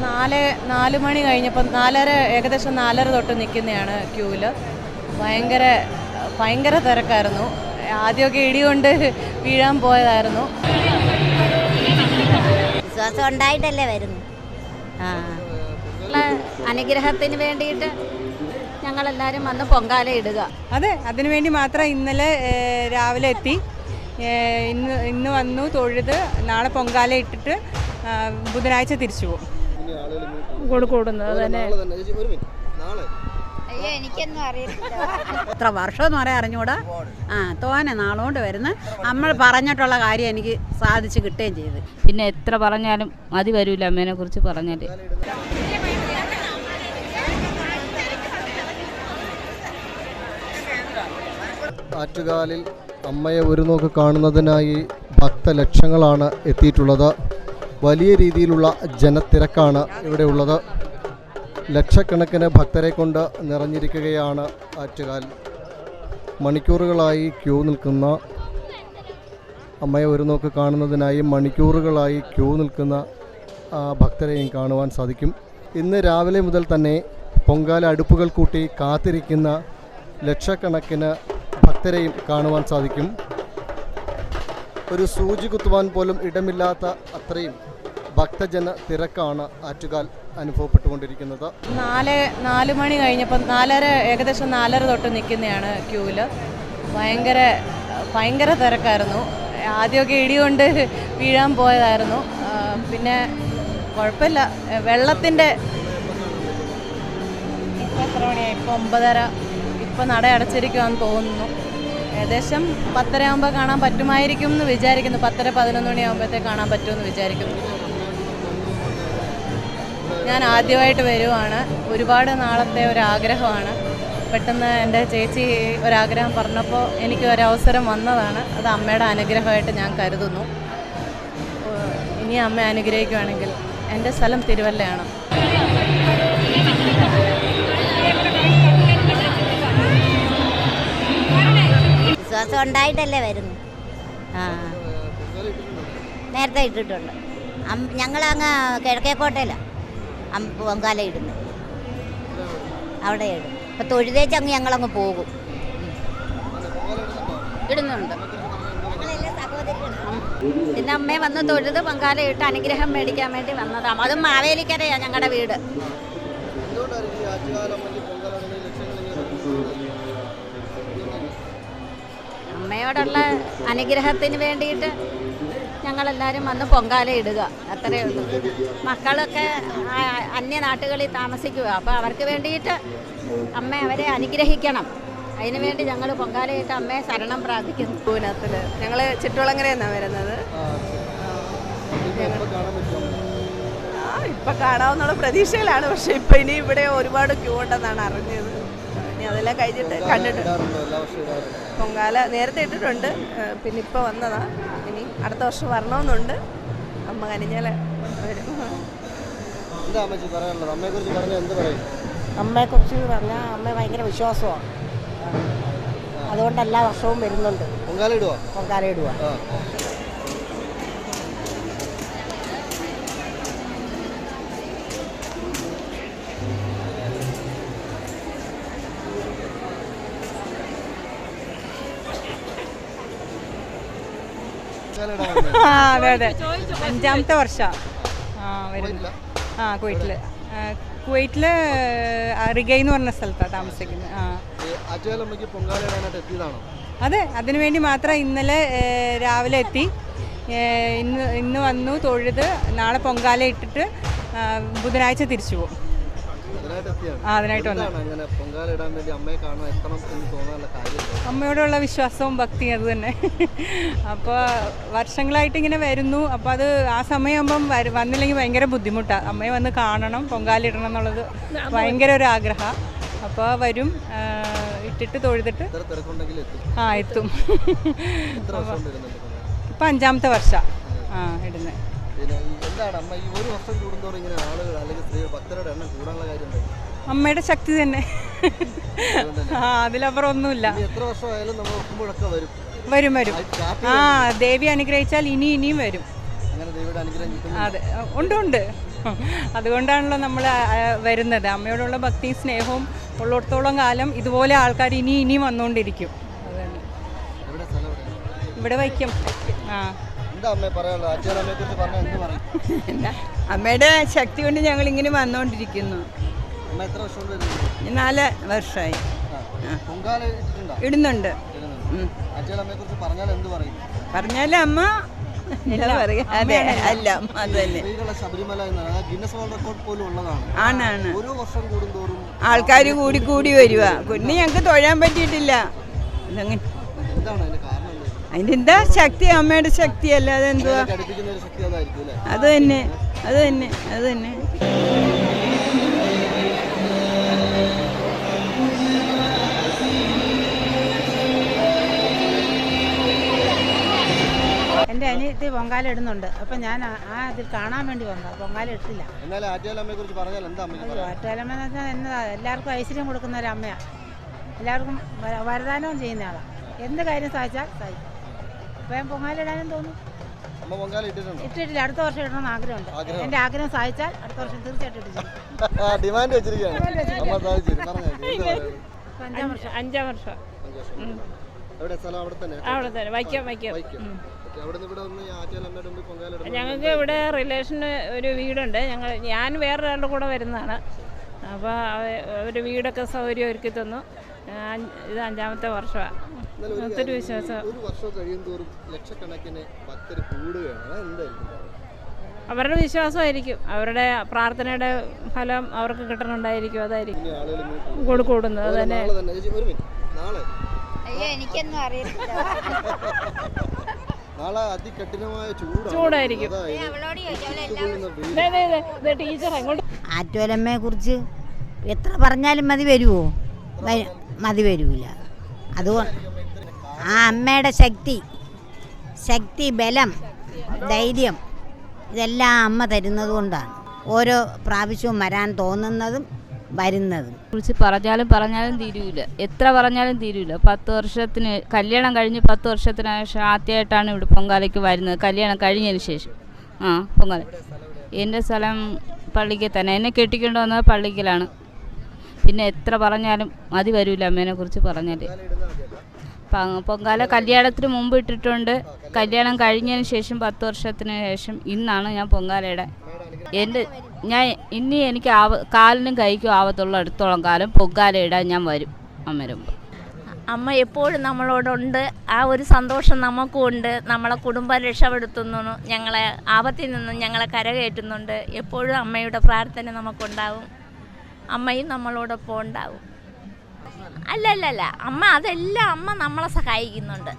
നാല് നാല് മണി കഴിഞ്ഞപ്പോൾ നാലര ഏകദേശം നാലര തൊട്ട് നിൽക്കുന്നതാണ് ക്യൂവിൽ ഭയങ്കര ഭയങ്കര തിരക്കായിരുന്നു. ആദ്യമൊക്കെ ഇടികൊണ്ട് വീഴാൻ പോയതായിരുന്നു. വിശ്വാസം ഉണ്ടായിട്ടല്ലേ വരുന്നു? ആ. അനുഗ്രഹത്തിന് വേണ്ടിയിട്ട് ഞങ്ങളെല്ലാവരും വന്ന് പൊങ്കാല ഇടുക. അതെ അതിനുവേണ്ടി മാത്രം ഇന്നലെ രാവിലെ എത്തി. ഇന്ന് ഇന്ന് വന്നു തൊഴുത് നാളെ പൊങ്കാല ഇട്ടിട്ട് ബുധനാഴ്ച തിരിച്ചു പോകും. കൂടുന്നത് തന്നെ. അയ്യോ എനിക്കൊന്നും അറിയത്തില്ല. എത്ര വർഷം എന്ന് പറയാൻ അറിഞ്ഞൂടാ? ആ തോനെ നാളുകൊണ്ട് വരുന്ന. നമ്മൾ പറഞ്ഞിട്ടുള്ള കാര്യം എനിക്ക് സാധിച്ചു കിട്ടുകയും ചെയ്ത്. പിന്നെ എത്ര പറഞ്ഞാലും മതി വരൂല അമ്മേനെ കുറിച്ച് പറഞ്ഞാൽ ആറ്റുകാലിൽ അമ്മയെ ഒരു നോക്ക് കാണുന്നതിനായി ഭക്തലക്ഷങ്ങളാണ് എത്തിയിട്ടുള്ളത്. വലിയ രീതിയിലുള്ള ജനത്തിരക്കാണ് ഇവിടെയുള്ളത് ലക്ഷക്കണക്കിന് ഭക്തരെ കൊണ്ട് നിറഞ്ഞിരിക്കുകയാണ് ആറ്റുകാൽ മണിക്കൂറുകളായി ക്യൂ നിൽക്കുന്ന അമ്മയെ ഒരു നോക്ക് കാണുന്നതിനായി മണിക്കൂറുകളായി ക്യൂ നിൽക്കുന്ന ഭക്തരെയും കാണുവാൻ സാധിക്കും. ഇന്ന് രാവിലെ മുതൽ തന്നെ പൊങ്കാല അടുപ്പുകൾ കൂട്ടി കാത്തിരിക്കുന്ന ലക്ഷക്കണക്കിന് ഭക്തരെയും കാണുവാൻ സാധിക്കും. ഒരു സൂചി കുത്തുവാൻ പോലും ഇടമില്ലാത്ത അത്രയും ഭക്തജന തിരക്കാണ് ആറ്റുകാൽ അനുഭവപ്പെട്ടുകൊണ്ടിരിക്കുന്നത്. നാല് നാല് മണി കഴിഞ്ഞപ്പോൾ നാലര ഏകദേശം നാലര തൊട്ട് നിൽക്കുന്നതാണ് ക്യൂവിൽ ഭയങ്കര ഭയങ്കര തിരക്കായിരുന്നു. ആദ്യമൊക്കെ ഇടികൊണ്ട് വീഴാൻ പോയതായിരുന്നു. പിന്നെ കുഴപ്പമില്ല. വെള്ളത്തിന്റെ ഇപ്പം എത്ര മണിയാണ് ഇപ്പം ഒമ്പതര. ഇപ്പം നട അടച്ചിരിക്കുവാന്ന് തോന്നുന്നു. ഏകദേശം പത്തര ആകുമ്പോൾ കാണാൻ പറ്റുമായിരിക്കും എന്ന് വിചാരിക്കുന്നു. പത്തര പതിനൊന്ന് മണിയാകുമ്പോഴത്തേക്ക് കാണാൻ പറ്റുമെന്ന് വിചാരിക്കുന്നു. ഞാൻ ആദ്യമായിട്ട് വരുവാണ്. ഒരുപാട് നാളത്തെ ഒരാഗ്രഹമാണ്. പെട്ടെന്ന് എന്റെ ചേച്ചി ഒരാഗ്രഹം പറഞ്ഞപ്പോൾ എനിക്ക് ഒരവസരം വന്നതാണ്. അത് അമ്മയുടെ അനുഗ്രഹമായിട്ട് ഞാൻ കരുതുന്നു. ഇനി അമ്മ അനുഗ്രഹിക്കുകയാണെങ്കിൽ എന്റെ സ്ഥലം തിരുവല്ലയാണ്. വിശ്വാസം ഉണ്ടായിട്ടല്ലേ വരുന്നു. ആ. നേരത്തെ ഇട്ടിട്ടുണ്ട്. ഞങ്ങൾ ഞങ്ങളങ്ങ് കിഴക്കേക്കോട്ടയിലാണ് പൊങ്കാല ഇടുന്നത് അവിടെ ഇടും. അപ്പം തൊഴുതേച്ച് അങ്ങ് ഞങ്ങളങ്ങ് പോകും. ഇടുന്നുണ്ട്. പിന്നെ അമ്മയെ വന്ന് തൊഴുത് പൊങ്കാല ഇട്ട് അനുഗ്രഹം മേടിക്കാൻ വേണ്ടി വന്നതാണ് അതും മാവേലിക്കരയാണ് ഞങ്ങളുടെ വീട്. അമ്മയോടുള്ള അനുഗ്രഹത്തിന് വേണ്ടിയിട്ട് ഞങ്ങളെല്ലാവരും വന്ന് പൊങ്കാല ഇടുക. അത്രയേ ഉള്ളൂ. മക്കളൊക്കെ അന്യനാട്ടുകളിൽ താമസിക്കുക. അപ്പോൾ അവർക്ക് വേണ്ടിയിട്ട് അമ്മ അവരെ അനുഗ്രഹിക്കണം. അതിനുവേണ്ടി ഞങ്ങൾ പൊങ്കാലയിട്ട് അമ്മയെ ശരണം പ്രാപിക്കുന്നു പൂനത്തിൽ ഞങ്ങൾ ചുറ്റുവളങ്ങരയെന്നാണ് വരുന്നത്. ഇപ്പം കാണാമെന്നുള്ള പ്രതീക്ഷയിലാണ്. പക്ഷേ ഇപ്പം ഇനി ഇവിടെ ഒരുപാട് ക്യൂ ഉണ്ടെന്നാണ് അറിഞ്ഞത്. അതെല്ലാം കഴിഞ്ഞിട്ട് കണ്ടിട്ടുണ്ട് പൊങ്കാല നേരത്തെ ഇട്ടിട്ടുണ്ട്. പിന്നെ ഇപ്പോൾ വന്നതാ. ഇനി അടുത്ത വർഷം വരണമെന്നുണ്ട്. അമ്മ കനിഞ്ഞാൽ വരും. അമ്മയെക്കുറിച്ച് പറഞ്ഞാൽ അമ്മ ഭയങ്കര വിശ്വാസമാണ്. അതുകൊണ്ട് എല്ലാ വർഷവും വരുന്നുണ്ട്. പൊങ്കാല ഇടുക പൊങ്കാല ഇടുക ആ അതെ അതെ. അഞ്ചാമത്തെ വർഷം. ആ വരുന്നു. ആ കുവൈറ്റിൽ കുവൈറ്റിൽ റിഗൈ എന്ന് പറഞ്ഞ സ്ഥലത്താണ് താമസിക്കുന്നത്. ആ. അതെ അതിനുവേണ്ടി മാത്രം ഇന്നലെ രാവിലെ എത്തി. ഇന്ന് ഇന്ന് വന്നു തൊഴുത് നാളെ പൊങ്കാല ഇട്ടിട്ട് ബുധനാഴ്ച തിരിച്ചു പോകും. അതിനായിട്ട് അമ്മയോടുള്ള വിശ്വാസവും ഭക്തിയും അത് തന്നെ. അപ്പോൾ വർഷങ്ങളായിട്ട് ഇങ്ങനെ വരുന്നു. അപ്പോൾ അത് ആ സമയമാകുമ്പം വന്നില്ലെങ്കിൽ ഭയങ്കര ബുദ്ധിമുട്ടാണ് അമ്മയെ വന്ന് കാണണം പൊങ്കാലിടണം എന്നുള്ളത് ഭയങ്കര ഒരു ആഗ്രഹമാണ് അപ്പോൾ വരും. ഇട്ടിട്ട് തൊഴുതിട്ട് ആ എത്തും. വർഷം? ഇപ്പം അഞ്ചാമത്തെ വർഷമാണ് ആ ഇടുന്നത് പിന്നെ എന്താണ് അമ്മ ഈ ഒരു വർഷം കൂടുന്തോറും ഇങ്ങനെ ആളുകൾ അല്ലെങ്കിൽ സ്ത്രീ ഭക്തരുടെ എണ്ണം കൂടാനുള്ള കാര്യം അമ്മയുടെ ശക്തി തന്നെ. ആ അതിലപ്പുറം ഒന്നുമില്ല എത്ര വർഷമായാലും നമ്മൾ ഒക്കുമ്പോഴൊക്കെ വരും. വരും വരും. ആ ദേവി അനുഗ്രഹിച്ചാൽ ഇനി ഇനിയും വരും. അതെ. ഉണ്ട് ഉണ്ട്. അതുകൊണ്ടാണല്ലോ നമ്മൾ വരുന്നത്. അമ്മയോടുള്ള ഭക്തിയും സ്നേഹവും ഉള്ളിടത്തോളം കാലം ഇതുപോലെ ആൾക്കാർ ഇനി ഇനിയും വന്നുകൊണ്ടിരിക്കും? ഇവിടെ വയ്ക്കും ആ. എന്താ അമ്മയുടെ ശക്തി കൊണ്ട് ഞങ്ങൾ ഇങ്ങനെ വന്നുകൊണ്ടിരിക്കുന്നു നാല് വർഷമായി ഇടുന്നുണ്ട്. ഉം. അച്ഛൻ അമ്മയെ കുറിച്ച് പറഞ്ഞാൽ എന്ത് പറയും? പറഞ്ഞാൽ അമ്മ എന്താ പറയുക അതെ അല്ല അമ്മ അത് തന്നെ. സ്ത്രീകളെ ശബരിമല എന്നാണ് ആ വേൾഡ് റെക്കോർഡ് പോലും ഉള്ളതാണ്. ആണാണ് ഓരോ വർഷം കൂടുന്തോറും ആൾക്കാർ കൂടി കൂടി വരുക. പിന്നെ ഞങ്ങൾക്ക് തൊഴാൻ പറ്റിയിട്ടില്ല. അതിന്റെ എന്താ ശക്തി? അമ്മയുടെ ശക്തി അല്ലാതെ എന്തുവാ അത് തന്നെ അത് തന്നെ അത് തന്നെ. എന്റെ അനിയത്തി പൊങ്കാല ഇടുന്നുണ്ട്. അപ്പം ഞാൻ ആ- അതിൽ കാണാൻ വേണ്ടി വന്നതാണ് പൊങ്കാല ഇട്ടില്ല. എന്നാലും ആറ്റുകാല അമ്മയെ കുറിച്ച് പറഞ്ഞാൽ എന്താ അമ്മയ്ക്ക് അയ്യോ പറയാം ഒറ്റലമ്മ എന്ന് വെച്ചാൽ എന്നതാ എല്ലാവർക്കും ഐശ്വര്യം കൊടുക്കുന്ന ഒരു അമ്മയാണ് എല്ലാവർക്കും വര- വരദാനവും ചെയ്യുന്ന ആളാണ് എന്ത് കാര്യം സാധിച്ചാൽ സാധിക്കും. അപ്പം ഞാൻ പൊങ്കാല ഇടാനും തോന്നും പൊങ്കാല ഇട്ടിട്ടുണ്ടോ? ഇട്ടിട്ടില്ല. അടുത്ത വർഷം ഇടണമെന്ന് ആഗ്രഹമുണ്ട്. എന്റെ ആഗ്രഹം സാധിച്ചാൽ അടുത്ത വർഷം തീർച്ചയായിട്ടും ഡിമാൻഡ്. അഞ്ചാം വർഷം. അഞ്ചാം വർഷം. അവിടെ തന്നെ. വൈക്കം ഞങ്ങൾക്ക് ഇവിടെ റിലേഷന് ഒരു വീടുണ്ട്. ഞങ്ങൾ ഞാൻ വേറൊരാളുടെ കൂടെ വരുന്നതാണ്. അപ്പോൾ ഒരു വീടൊക്കെ സൗകര്യം ഒരുക്കി തന്നു. ഇത് അഞ്ചാമത്തെ വർഷമാണ്. ഒത്തിരി വിശ്വാസം. ഒരു വർഷം കഴിയും തോറും ലക്ഷക്കണക്കിന് ഭക്തർ കൂടുകയാണ് അവരുടെ വിശ്വാസമായിരിക്കും. അവരുടെ പ്രാർത്ഥനയുടെ ഫലം അവർക്ക് കിട്ടണുണ്ടായിരിക്കും അതായിരിക്കും കൊടുക്കൂടുന്നത് കൂടുന്നത്. അത് തന്നെ. എനിക്കൊന്നും അറിയത്തില്ല. നാളെ അതികഠിനമായ ചൂടാണ്. ചൂടായിരിക്കും. ആറ്റുവലമ്മയെ കുറിച്ച് എത്ര പറഞ്ഞാലും മതി വരുമോ മതി വരൂല. അതുകൊണ്ട് ആ അമ്മയുടെ ശക്തി. ശക്തി ബലം ധൈര്യം ഇതെല്ലാം അമ്മ തരുന്നത് കൊണ്ടാണ്. ഓരോ പ്രാവശ്യവും വരാൻ തോന്നുന്നതും വരുന്നതും. കുറിച്ച് പറഞ്ഞാലും പറഞ്ഞാലും തീരൂല. എത്ര പറഞ്ഞാലും തീരൂല. പത്ത് വർഷത്തിന് കല്യാണം കഴിഞ്ഞ് പത്ത് വർഷത്തിന് ശേഷം ആദ്യമായിട്ടാണ് ഇവിടെ പൊങ്കാലയ്ക്ക് വരുന്നത്. കല്യാണം കഴിഞ്ഞതിന് ശേഷം. ആ പൊങ്കാല. എന്റെ സ്ഥലം പള്ളിക്ക് തന്നെ. എന്നെ കെട്ടിക്കൊണ്ട് വന്നത് പള്ളിക്കലാണ്. പിന്നെ എത്ര പറഞ്ഞാലും മതി വരൂല അമ്മേനെ കുറിച്ച് പറഞ്ഞാൽ പൊങ്കാല കല്യാണത്തിന് മുമ്പ് ഇട്ടിട്ടുണ്ട്. കല്യാണം കഴിഞ്ഞതിന് ശേഷം പത്ത് വർഷത്തിന് ശേഷം ഇന്നാണ് ഞാൻ പൊങ്കാലയുടെ എന്റെ ഞാൻ ഇനി എനിക്ക് ആവ കാലിനും കൈക്കും ആവത്തുള്ള. അടുത്തോളം കാലം പൊങ്കാല ഇടാൻ ഞാൻ വരും. അമ്മ വരുമ്പോൾ അമ്മ എപ്പോഴും നമ്മളോടുണ്ട്. ആ ഒരു സന്തോഷം നമുക്കും ഉണ്ട് നമ്മളെ കുടുംബം രക്ഷപ്പെടുത്തുന്നു. ഞങ്ങളെ ആപത്തിൽ നിന്നും ഞങ്ങളെ കരകയറ്റുന്നുണ്ട്. എപ്പോഴും അമ്മയുടെ പ്രാർത്ഥന നമുക്കുണ്ടാവും. അമ്മയും നമ്മളോടൊപ്പം ഉണ്ടാവും. അല്ല അല്ല അല്ല അമ്മ അതെല്ലാം അമ്മ നമ്മളെ സഹായിക്കുന്നുണ്ട്.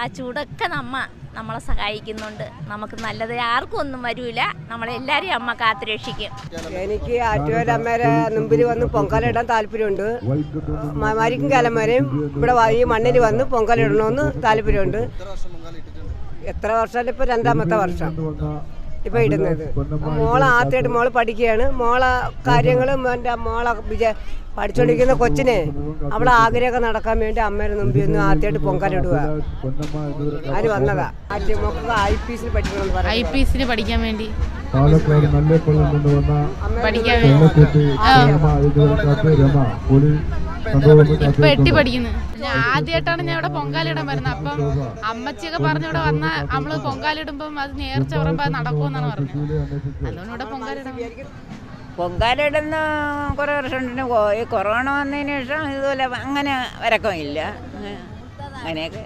ആ ചൂടൊക്കെ നമ്മ നമ്മളെ സഹായിക്കുന്നുണ്ട്. നമുക്ക് നല്ലത് ആർക്കും ഒന്നും വരൂല. നമ്മളെല്ലാരെയും അമ്മ കാത്തു രക്ഷിക്കും എനിക്ക് ആറ്റുകാല അമ്മേരെ മുമ്പിൽ വന്ന് പൊങ്കാലിടാൻ താല്പര്യമുണ്ട്. മരിക്കും കാലം വരെയും ഇവിടെ ഈ മണ്ണിൽ വന്ന് പൊങ്കാലിടണമെന്ന് താല്പര്യമുണ്ട്. എത്ര വർഷം ഇപ്പൊ രണ്ടാമത്തെ വർഷം? ഇപ്പൊ ഇടുന്നത്. മോളെ ആദ്യമായിട്ട് മോൾ പഠിക്കുകയാണ്. മോളെ കാര്യങ്ങളും എന്റെ മോളെ വിജയ പഠിച്ചുകൊണ്ടിരിക്കുന്ന കൊച്ചിനെ അവളെ ആഗ്രഹമൊക്കെ നടക്കാൻ വേണ്ടി അമ്മയുടെ മുമ്പിൽ നിന്ന് ആദ്യമായിട്ട് പൊങ്കാലിടുക അത് അതിന് വന്നതാ? ആദ്യം മോൾക്ക് ഐ പി എസിന് പഠിക്കണം ഐ പി എസിന് പഠിക്കാൻ വേണ്ടി. പഠിക്കാൻ ഇപ്പൊ എട്ടി പഠിക്കുന്നു. ഞാൻ ആദ്യമായിട്ടാണ് ഞാൻ ഇവിടെ പൊങ്കാലിടാൻ വരുന്നത് അപ്പം അമ്മച്ചിയൊക്കെ പറഞ്ഞ ഇവിടെ വന്ന നമ്മൾ പൊങ്കാലിടുമ്പം അത് നേർച്ച പറയുമ്പോ അത് നടക്കുമെന്നാണ് പറഞ്ഞത്. അതുകൊണ്ട് ഇവിടെ പൊങ്കാലിടാൻ പൊങ്കാലിടുന്ന കുറേ വർഷമുണ്ട് കൊ- ഈ കൊറോണ വന്നതിന് ശേഷം ഇതുപോലെ അങ്ങനെ വരക്കമില്ല. അങ്ങനെയൊക്കെ.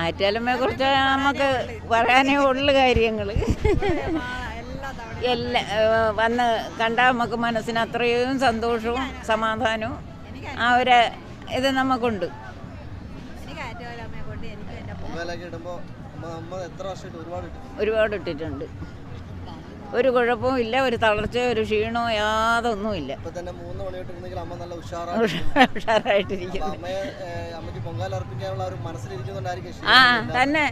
ആറ്റാലമ്മയെ കുറിച്ച് നമുക്ക് പറയാനേ ഉള്ളു കാര്യങ്ങൾ എല്ലാ വന്ന് കണ്ടാൽ നമുക്ക് മനസ്സിന് അത്രയും സന്തോഷവും സമാധാനവും. ആ ഒരു ഇത് നമുക്കുണ്ട്. ഒരുപാട് ഇട്ടിട്ടുണ്ട്. ഒരു കുഴപ്പവും ഇല്ല ഒരു തളർച്ചയോ ഒരു ക്ഷീണോ യാതൊന്നും ഇല്ല ഉഷാറായിട്ടിരിക്കുന്നു ആ തന്നെ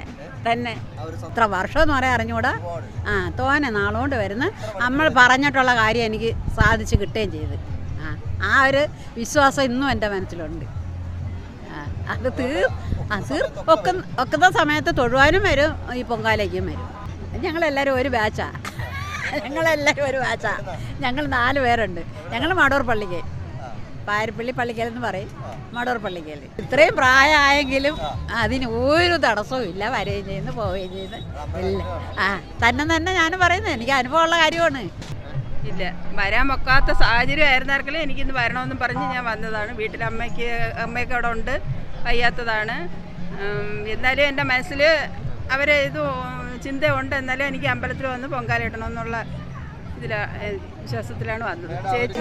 തന്നെ. ആ ഒരു എത്ര വർഷമെന്ന് പറയാൻ അറിഞ്ഞുകൂടാ? ആ തോനെ നാളുകൊണ്ട് വരുന്ന. നമ്മൾ പറഞ്ഞിട്ടുള്ള കാര്യം എനിക്ക് സാധിച്ചു കിട്ടുകയും ചെയ്ത്. ആ ആ ഒരു വിശ്വാസം ഇന്നും എന്റെ മനസ്സിലുണ്ട്. ആ അത് തീർ ആ തീർ ഒക്കെ ഒക്കുന്ന സമയത്ത് തൊഴുവാനും വരും ഈ പൊങ്കാലയ്ക്കും വരും. ഞങ്ങളെല്ലാവരും ഒരു ബാച്ചാ ഞങ്ങളെല്ലാവരും ഒരു ബാച്ചാ ഞങ്ങൾ നാല് പേരുണ്ട്. ഞങ്ങൾ മാടൂർ പള്ളിക്ക്. പാരപ്പള്ളി പള്ളിക്കൽ എന്ന് പറയും. മടൂർ പള്ളിക്കൽ. ഇത്രയും പ്രായമായെങ്കിലും അതിന് ഒരു തടസ്സവും ഇല്ല. വരികയും ചെയ്യുന്നു പോവുകയും ചെയ്യുന്നു. ഇല്ല. ആ തന്നെ തന്നെ ഞാൻ പറയുന്നത് എനിക്ക് അനുഭവമുള്ള കാര്യമാണ്. ഇല്ല. വരാൻ വെക്കാത്ത സാഹചര്യം ആയിരുന്നാർക്കെങ്കിലും എനിക്കിന്ന് വരണമെന്നും പറഞ്ഞ് ഞാൻ വന്നതാണ്. വീട്ടിൽ അമ്മയ്ക്ക് അവിടെ ഉണ്ട്. വയ്യാത്തതാണ്. എന്നാലും എന്റെ മനസ്സിൽ അവരെ ഇത് ചിന്തയുണ്ട് എന്നാലും എനിക്ക് അമ്പലത്തിൽ വന്ന് പൊങ്കാലിടണമെന്നുള്ള ഇതിലാണ് വിശ്വാസത്തിലാണ് വന്നത്. ചേച്ചി?